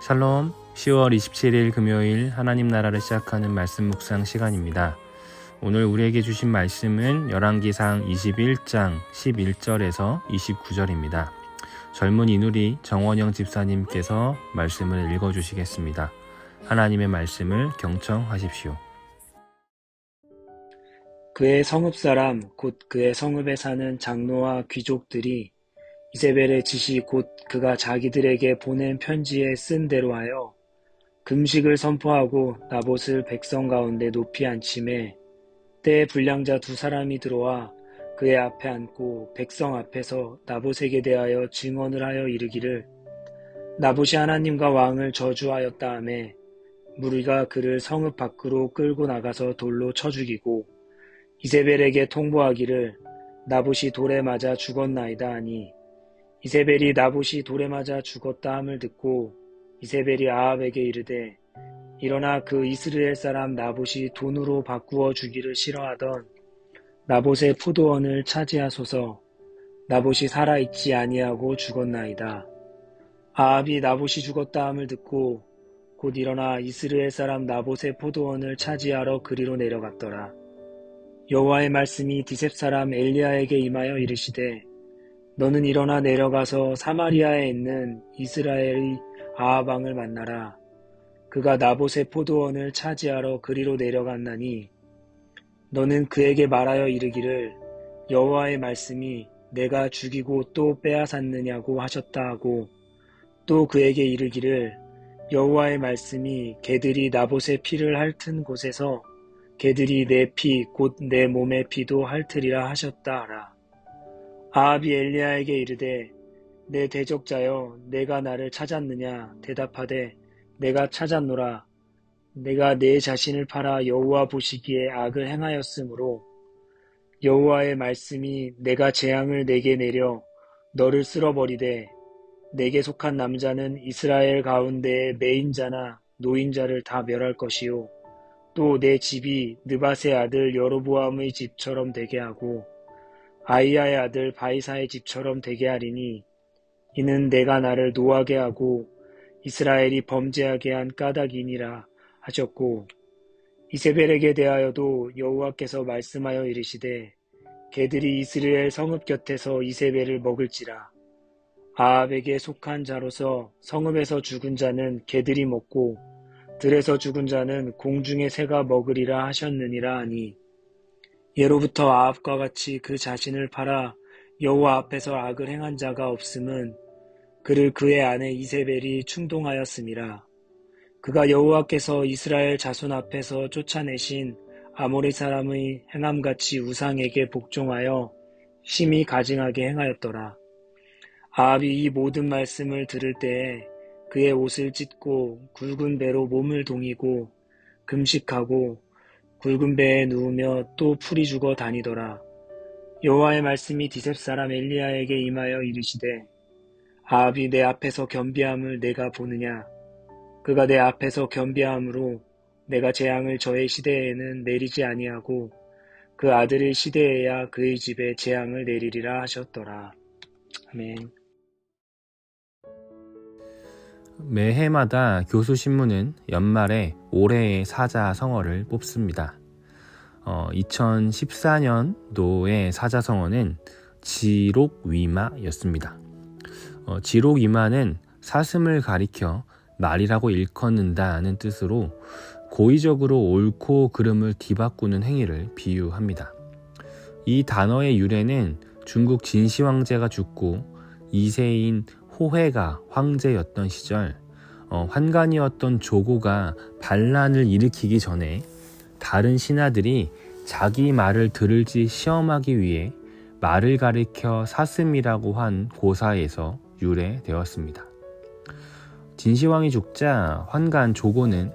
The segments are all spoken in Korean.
샬롬 10월 27일 금요일 하나님 나라를 시작하는 말씀 묵상 시간입니다. 오늘 우리에게 주신 말씀은 열왕기상 21장 11절에서 29절입니다. 젊은 이누리 정원영 집사님께서 말씀을 읽어 주시겠습니다. 하나님의 말씀을 경청하십시오. 그의 성읍 사람 곧 그의 성읍에 사는 장로와 귀족들이 이세벨의 지시 곧 그가 자기들에게 보낸 편지에 쓴 대로 하여 금식을 선포하고 나봇을 백성 가운데 높이 앉힘에 때에 불량자 두 사람이 들어와 그의 앞에 앉고 백성 앞에서 나봇에게 대하여 증언을 하여 이르기를 나봇이 하나님과 왕을 저주하였다 하매 무리가 그를 성읍 밖으로 끌고 나가서 돌로 쳐 죽이고 이세벨에게 통보하기를 나봇이 돌에 맞아 죽었나이다 하니 이세벨이 나봇이 돌에 맞아 죽었다 함을 듣고 이세벨이 아합에게 이르되 일어나 그 이스라엘 사람 나봇이 돈으로 바꾸어 주기를 싫어하던 나봇의 포도원을 차지하소서 나봇이 살아있지 아니하고 죽었나이다. 아합이 나봇이 죽었다 함을 듣고 곧 일어나 이스라엘 사람 나봇의 포도원을 차지하러 그리로 내려갔더라. 여호와의 말씀이 디셉 사람 엘리야에게 임하여 이르시되 너는 일어나 내려가서 사마리아에 있는 이스라엘의 아하방을 만나라. 그가 나봇의 포도원을 차지하러 그리로 내려갔나니 너는 그에게 말하여 이르기를 여호와의 말씀이 내가 죽이고 또 빼앗았느냐고 하셨다 하고 또 그에게 이르기를 여호와의 말씀이 개들이 나봇의 피를 핥은 곳에서 개들이 내 피 곧 내 몸의 피도 핥으리라 하셨다 하라. 아합이 엘리야에게 이르되 내 대적자여 내가 나를 찾았느냐? 대답하되 내가 찾았노라. 내가 내 자신을 팔아 여호와 보시기에 악을 행하였으므로 여호와의 말씀이 내가 재앙을 내게 내려 너를 쓸어버리되 내게 속한 남자는 이스라엘 가운데의 매인자나 노인자를 다 멸할 것이요. 또 내 집이 느바세 아들 여로보암의 집처럼 되게 하고 아이야의 아들 바이사의 집처럼 되게 하리니 이는 내가 나를 노하게 하고 이스라엘이 범죄하게 한 까닭이니라 하셨고 이세벨에게 대하여도 여호와께서 말씀하여 이르시되 개들이 이스라엘 성읍 곁에서 이세벨을 먹을지라. 아합에게 속한 자로서 성읍에서 죽은 자는 개들이 먹고 들에서 죽은 자는 공중의 새가 먹으리라 하셨느니라 하니 예로부터 아합과 같이 그 자신을 팔아 여호와 앞에서 악을 행한 자가 없음은 그를 그의 아내 이세벨이 충동하였음이라. 그가 여호와께서 이스라엘 자손 앞에서 쫓아내신 아모리 사람의 행함같이 우상에게 복종하여 심히 가증하게 행하였더라. 아합이 이 모든 말씀을 들을 때에 그의 옷을 찢고 굵은 배로 몸을 동이고 금식하고 굵은 배에 누우며 또 풀이 죽어 다니더라. 여호와의 말씀이 디셉 사람 엘리야에게 임하여 이르시되 아합이 내 앞에서 겸비함을 내가 보느냐 그가 내 앞에서 겸비함으로 내가 재앙을 저의 시대에는 내리지 아니하고 그 아들의 시대에야 그의 집에 재앙을 내리리라 하셨더라. 아멘. 매해마다 교수 신문은 연말에 올해의 사자 성어를 뽑습니다. 어, 2014년도의 사자 성어는 지록위마였습니다. 어, 지록위마는 사슴을 가리켜 말이라고 일컫는다는 뜻으로 고의적으로 옳고 그름을 뒤바꾸는 행위를 비유합니다. 이 단어의 유래는 중국 진시 황제가 죽고 2세인 호해가 황제였던 시절 어, 환관이었던 조고가 반란을 일으키기 전에 다른 신하들이 자기 말을 들을지 시험하기 위해 말을 가리켜 사슴이라고 한 고사에서 유래되었습니다. 진시황이 죽자 환관 조고는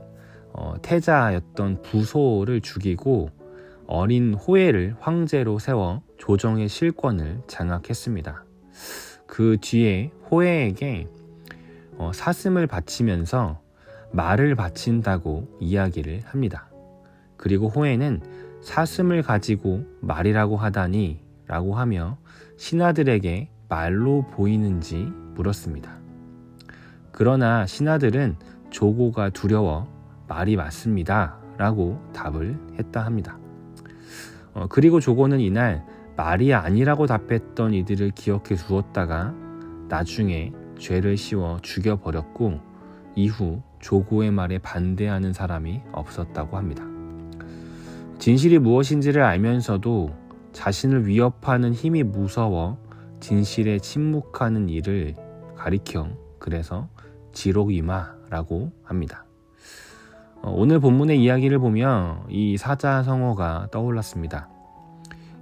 어, 태자였던 부소를 죽이고 어린 호해를 황제로 세워 조정의 실권을 장악했습니다. 그 뒤에 호해에게 어, 사슴을 바치면서 말을 바친다고 이야기를 합니다. 그리고 호해는 사슴을 가지고 말이라고 하다니 라고 하며 신하들에게 말로 보이는지 물었습니다. 그러나 신하들은 조고가 두려워 말이 맞습니다. 라고 답을 했다 합니다. 어, 그리고 조고는 이날 말이 아니라고 답했던 이들을 기억해 두었다가 나중에 죄를 씌워 죽여버렸고 이후 조고의 말에 반대하는 사람이 없었다고 합니다. 진실이 무엇인지를 알면서도 자신을 위협하는 힘이 무서워 진실에 침묵하는 일을 가리켜 그래서 지록이마라고 합니다. 어, 오늘 본문의 이야기를 보며 이 사자성어가 떠올랐습니다.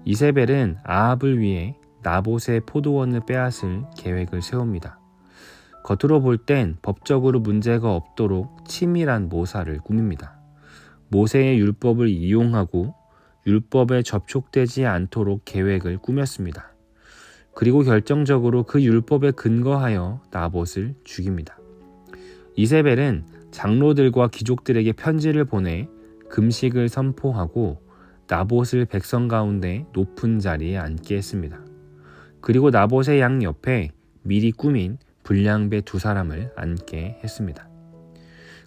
이세벨은 아합을 위해 나봇의 포도원을 빼앗을 계획을 세웁니다. 겉으로 볼 땐 법적으로 문제가 없도록 치밀한 모사를 꾸밉니다. 모세의 율법을 이용하고 율법에 접촉되지 않도록 계획을 꾸몄습니다. 그리고 결정적으로 그 율법에 근거하여 나봇을 죽입니다. 이세벨은 장로들과 귀족들에게 편지를 보내 금식을 선포하고 나봇을 백성 가운데 높은 자리에 앉게 했습니다. 그리고 나봇의 양 옆에 미리 꾸민 불량배 두 사람을 앉게 했습니다.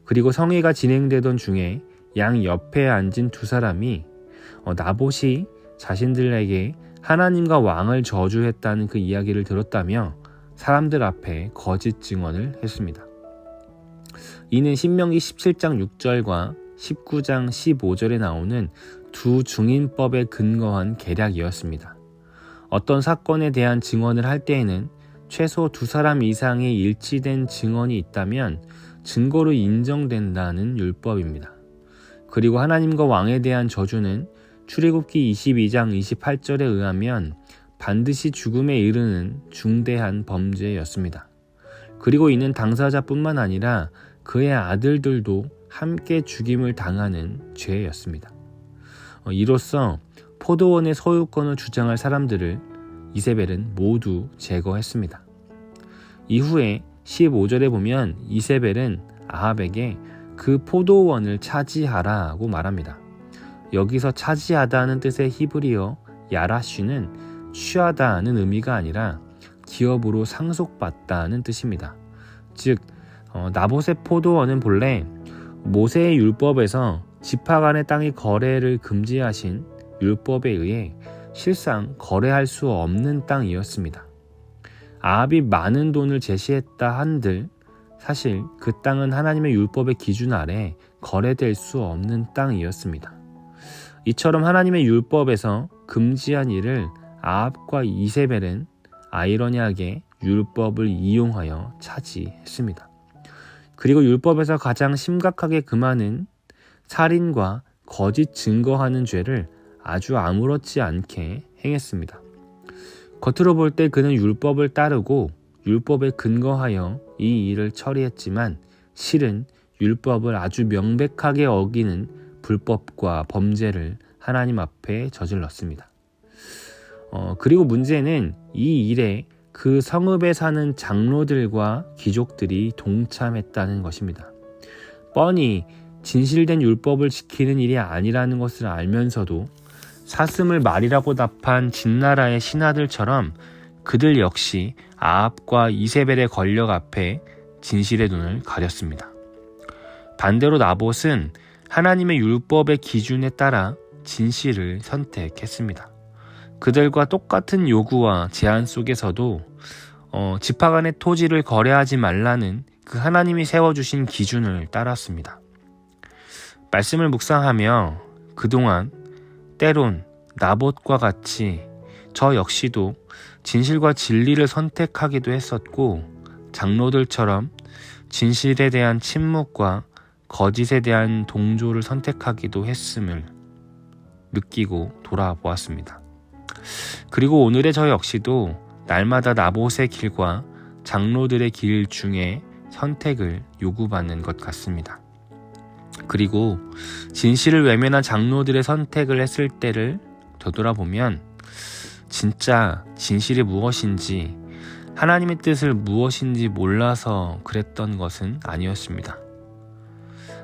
그리고 성회가 진행되던 중에 양 옆에 앉은 두 사람이 어, 나봇이 자신들에게 하나님과 왕을 저주했다는 그 이야기를 들었다며 사람들 앞에 거짓 증언을 했습니다. 이는 신명기 17장 6절과 19장 15절에 나오는 두 중인법에 근거한 계략이었습니다. 어떤 사건에 대한 증언을 할 때에는 최소 두 사람 이상의 일치된 증언이 있다면 증거로 인정된다는 율법입니다. 그리고 하나님과 왕에 대한 저주는 출애굽기 22장 28절에 의하면 반드시 죽음에 이르는 중대한 범죄였습니다. 그리고 이는 당사자뿐만 아니라 그의 아들들도 함께 죽임을 당하는 죄였습니다. 어, 이로써 포도원의 소유권을 주장할 사람들을 이세벨은 모두 제거했습니다. 이후에 15절에 보면 이세벨은 아합에게 그 포도원을 차지하라고 말합니다. 여기서 차지하다는 뜻의 히브리어 야라쉬는 취하다는 의미가 아니라 기업으로 상속받다는 뜻입니다. 즉 어, 나봇의 포도원은 본래 모세의 율법에서 지파 간의 땅의 거래를 금지하신 율법에 의해 실상 거래할 수 없는 땅이었습니다. 아합이 많은 돈을 제시했다 한들 사실 그 땅은 하나님의 율법의 기준 아래 거래될 수 없는 땅이었습니다. 이처럼 하나님의 율법에서 금지한 일을 아합과 이세벨은 아이러니하게 율법을 이용하여 차지했습니다. 그리고 율법에서 가장 심각하게 금하는 살인과 거짓 증거하는 죄를 아주 아무렇지 않게 행했습니다. 겉으로 볼 때 그는 율법을 따르고 율법에 근거하여 이 일을 처리했지만 실은 율법을 아주 명백하게 어기는 불법과 범죄를 하나님 앞에 저질렀습니다. 어, 그리고 문제는 이 일에 그 성읍에 사는 장로들과 귀족들이 동참했다는 것입니다. 뻔히 진실된 율법을 지키는 일이 아니라는 것을 알면서도 사슴을 말이라고 답한 진나라의 신하들처럼 그들 역시 아합과 이세벨의 권력 앞에 진실의 눈을 가렸습니다. 반대로 나봇은 하나님의 율법의 기준에 따라 진실을 선택했습니다. 그들과 똑같은 요구와 제한 속에서도 어, 지파 간의 토지를 거래하지 말라는 그 하나님이 세워주신 기준을 따랐습니다. 말씀을 묵상하며 그동안 때론 나봇과 같이 저 역시도 진실과 진리를 선택하기도 했었고 장로들처럼 진실에 대한 침묵과 거짓에 대한 동조를 선택하기도 했음을 느끼고 돌아보았습니다. 그리고 오늘의 저 역시도 날마다 나봇의 길과 장로들의 길 중에 선택을 요구받는 것 같습니다. 그리고 진실을 외면한 장로들의 선택을 했을 때를 되돌아보면 진짜 진실이 무엇인지 하나님의 뜻을 무엇인지 몰라서 그랬던 것은 아니었습니다.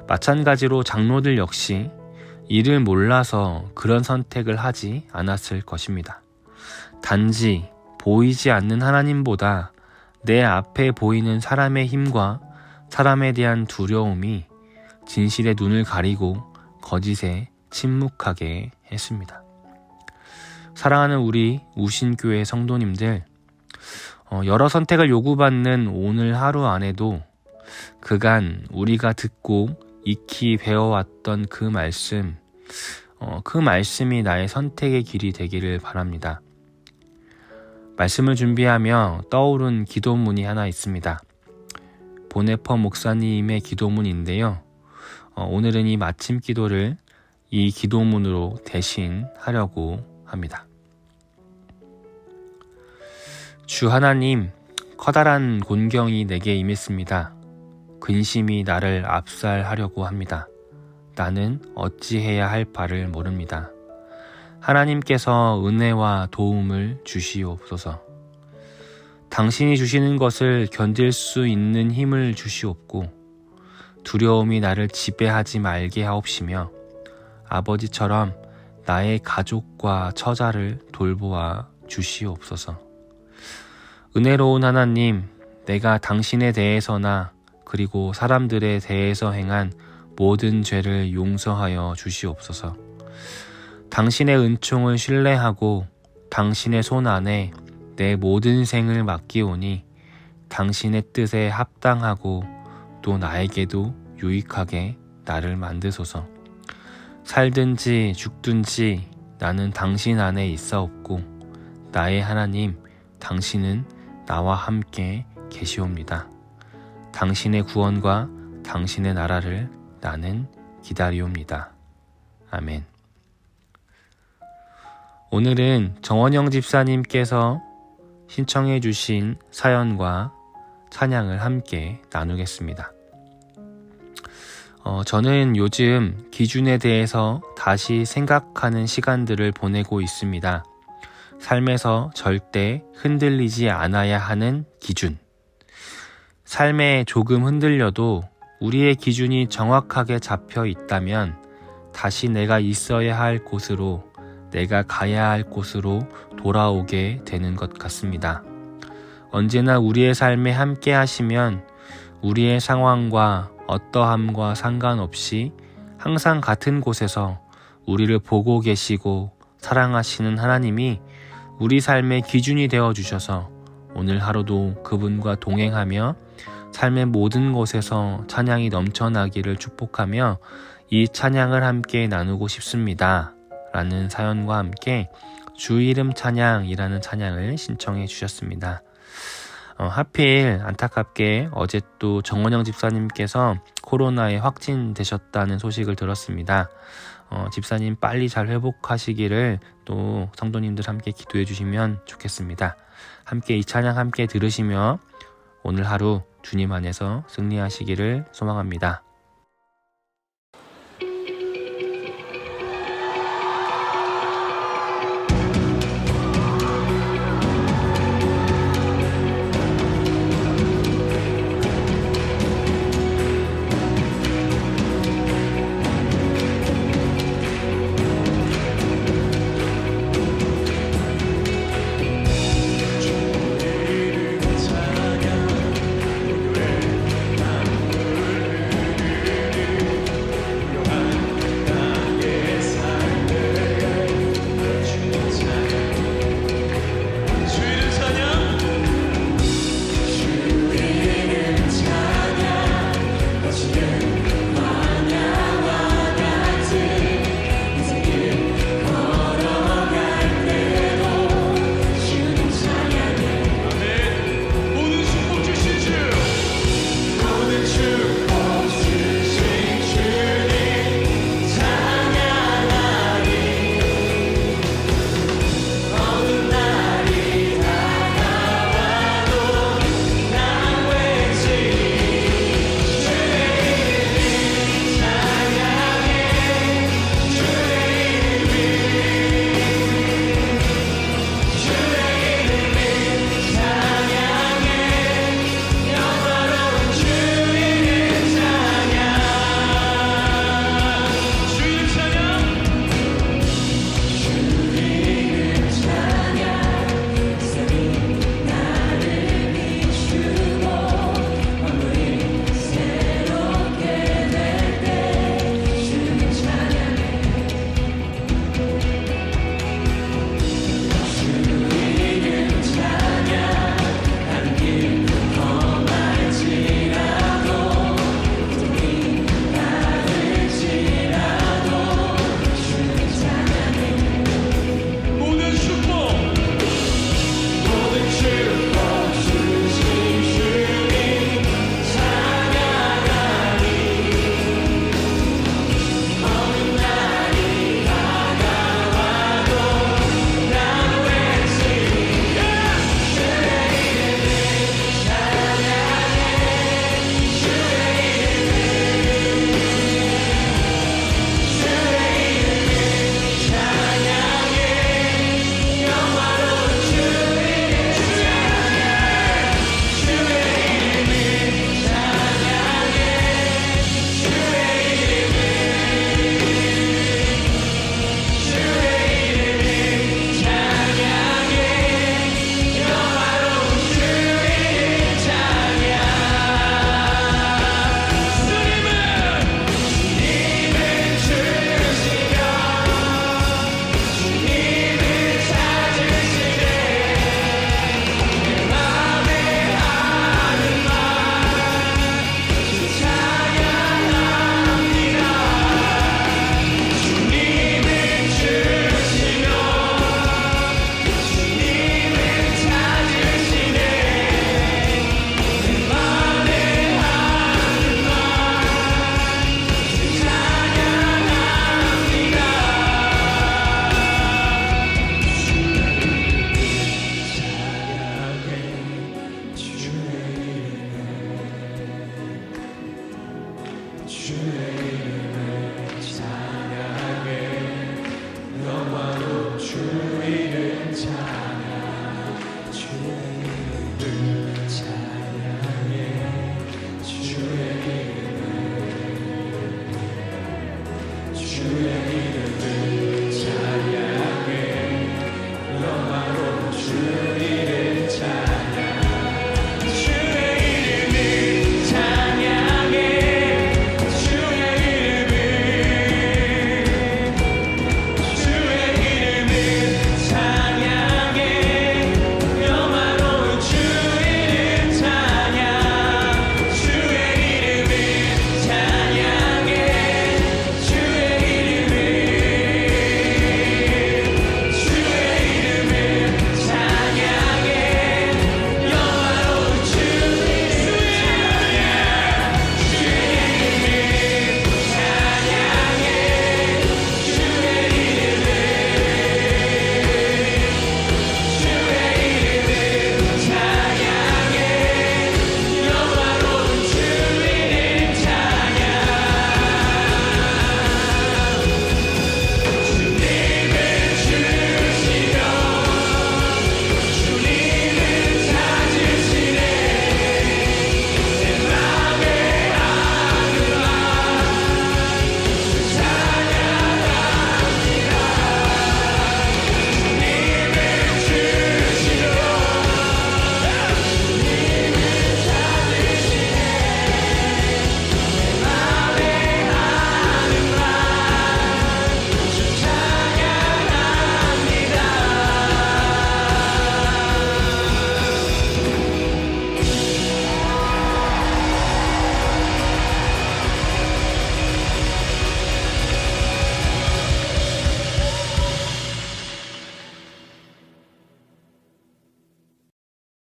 마찬가지로 장로들 역시 이를 몰라서 그런 선택을 하지 않았을 것입니다. 단지 보이지 않는 하나님보다 내 앞에 보이는 사람의 힘과 사람에 대한 두려움이 진실의 눈을 가리고 거짓에 침묵하게 했습니다. 사랑하는 우리 우신교회 성도님들, 어, 여러 선택을 요구받는 오늘 하루 안에도 그간 우리가 듣고 익히 배워왔던 그 말씀, 어, 그 말씀이 나의 선택의 길이 되기를 바랍니다. 말씀을 준비하며 떠오른 기도문이 하나 있습니다. 보네퍼 목사님의 기도문인데요. 어, 오늘은 이 마침 기도를 이 기도문으로 대신 하려고 합니다. 주 하나님, 커다란 곤경이 내게 임했습니다. 근심이 나를 압살하려고 합니다. 나는 어찌해야 할 바를 모릅니다. 하나님께서 은혜와 도움을 주시옵소서. 당신이 주시는 것을 견딜 수 있는 힘을 주시옵고, 두려움이 나를 지배하지 말게 하옵시며, 아버지처럼 나의 가족과 처자를 돌보아 주시옵소서. 은혜로운 하나님, 내가 당신에 대해서나 그리고 사람들에 대해서 행한 모든 죄를 용서하여 주시옵소서. 당신의 은총을 신뢰하고 당신의 손 안에 내 모든 생을 맡기오니 당신의 뜻에 합당하고 또 나에게도 유익하게 나를 만드소서. 살든지 죽든지 나는 당신 안에 있사옵고 나의 하나님 당신은 나와 함께 계시옵니다. 당신의 구원과 당신의 나라를 나는 기다리옵니다. 아멘. 오늘은 정원영 집사님께서 신청해 주신 사연과 찬양을 함께 나누겠습니다. 어, 저는 요즘 기준에 대해서 다시 생각하는 시간들을 보내고 있습니다. 삶에서 절대 흔들리지 않아야 하는 기준. 삶에 조금 흔들려도 우리의 기준이 정확하게 잡혀 있다면 다시 내가 있어야 할 곳으로 내가 가야 할 곳으로 돌아오게 되는 것 같습니다. 언제나 우리의 삶에 함께 하시면 우리의 상황과 어떠함과 상관없이 항상 같은 곳에서 우리를 보고 계시고 사랑하시는 하나님이 우리 삶의 기준이 되어 주셔서 오늘 하루도 그분과 동행하며 삶의 모든 곳에서 찬양이 넘쳐나기를 축복하며 이 찬양을 함께 나누고 싶습니다. 라는 사연과 함께 주 이름 찬양이라는 찬양을 신청해 주셨습니다. 어, 하필 안타깝게 어제 또 정원영 집사님께서 코로나에 확진되셨다는 소식을 들었습니다. 어, 집사님 빨리 잘 회복하시기를 또 성도님들 함께 기도해 주시면 좋겠습니다. 함께 이 찬양 함께 들으시며 오늘 하루 주님 안에서 승리하시기를 소망합니다.